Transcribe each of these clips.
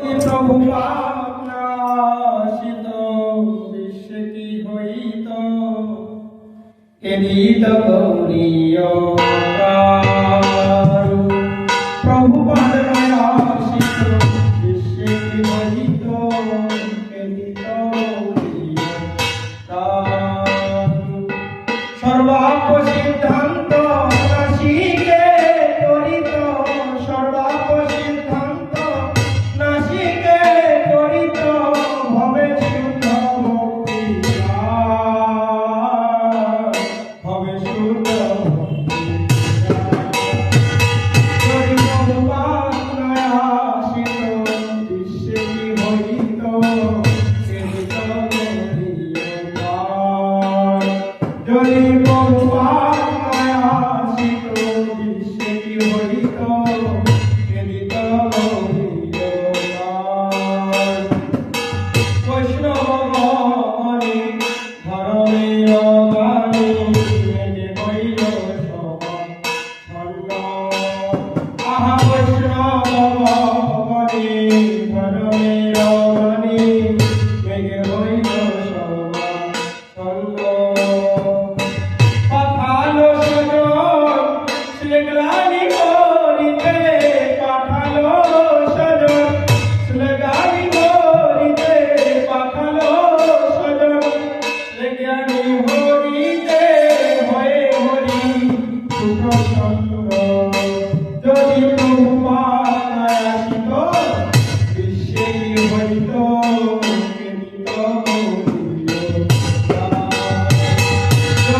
প্রভু আপনাশিত বিশ্বে কি হইত কেদিত গৌরীয় প্রভু পাদনাশিত বিশ্বে কি হইত কেদিত গৌরীয় সর্বা yaşında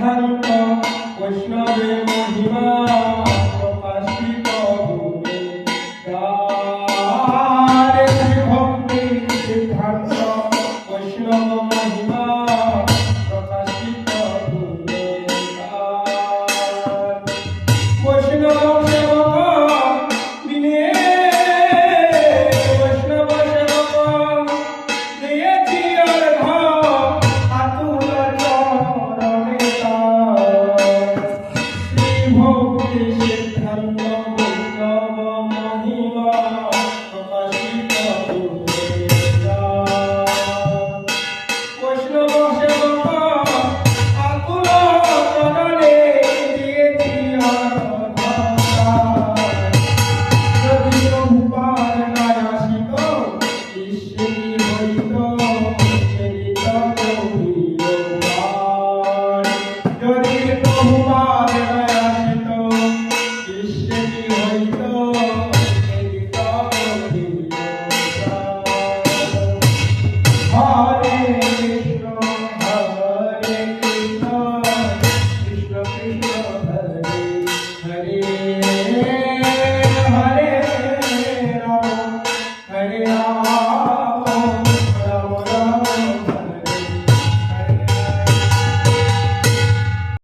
Hanukkah was shining. Krishna.